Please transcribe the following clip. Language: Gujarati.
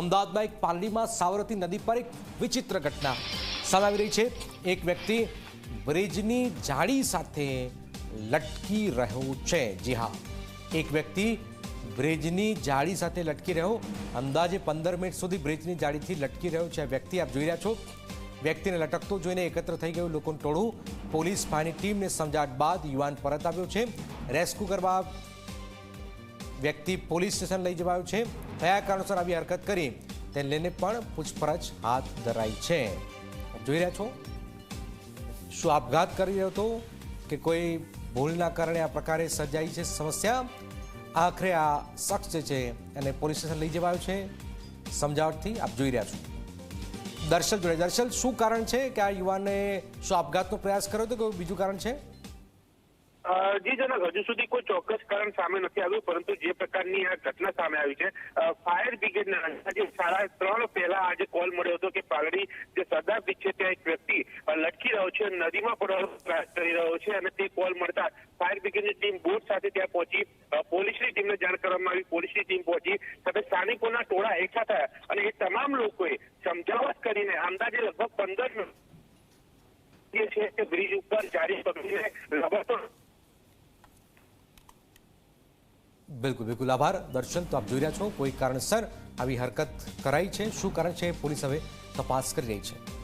અમદાવાદમાં એક પાલડીમાં સાવરતી નદી પર એક વિચિત્ર ઘટના સામે આવી રહી છે. એક વ્યક્તિ બ્રિજની જાળી સાથે લટકી રહ્યો છે. જી હા, એક વ્યક્તિ બ્રિજની જાળી સાથે લટકી રહ્યો. અંદાજે પંદર મિનિટ સુધી બ્રિજની જાળીથી લટકી રહ્યો છે વ્યક્તિ. આપ જોઈ રહ્યા છો, વ્યક્તિને લટકતો જોઈને એકત્ર થઈ ગયું લોકોનું ટોળું. પોલીસ ફાયરની ટીમને સમજાટ બાદ યુવાન પરત આવ્યો છે. રેસ્ક્યુ કરવા વ્યક્તિ પોલીસ સ્ટેશન લઈ જવાયો છે. કયા કારણોસર આવી હરકત કરી તેને લઈને પણ પૂછપરછ હાથ ધરાઈ છે. જોઈ રહ્યા છો? શું આપઘાત કરી રહ્યો હતો કે કોઈ ભૂલના કારણે આ પ્રકારે સર્જાઈ છે સમસ્યા? આખરે આ શખ્સ જે છે, એને પોલીસ સ્ટેશન લઈ જવાયો છે. સમજાવટથી આપ જોઈ રહ્યા છો. દર્શલ જોડે દર્શન શું કારણ છે કે આ યુવાને શું આપઘાતનો પ્રયાસ કર્યો હતો? કે બીજું કારણ છે? જી જનક, હજુ સુધી કોઈ ચોક્કસ કારણ સામે નથી આવ્યું, પરંતુ જે પ્રકારની આ ઘટના સામે આવી છે ફાયર બ્રિગેડના અંદાજે સાડા ત્રણ પહેલા આજે કોલ મળ્યો હતો કે પાલડી જે સરદાર બીચ છે ત્યાં એક વ્યક્તિ લટકી રહ્યો છે, નદીમાં પ્રયાસ કરી રહ્યો છે અને તે કોલ મળતા ફાયર બ્રિગેડની ટીમ બોટ સાથે ત્યાં પહોંચી પોલીસની ટીમને જાણ કરવામાં આવી, પોલીસની ટીમ પહોંચી, સાથે સ્થાનિકોના ટોળા એકઠા થયા અને એ તમામ લોકોએ સમજાવટ કરીને અંદાજે લગભગ પંદર જે છે તે બ્રિજ ઉપર જારી પકડીને લબડતો બિલકુલ બિલકુલ આભાર. દર્શન, તો આપ જોઈ રહ્યા છો. કોઈ કારણસર આવી હરકત કરાઈ છે. શું કારણ છે? પોલીસ હવે તપાસ કરી રહી છે.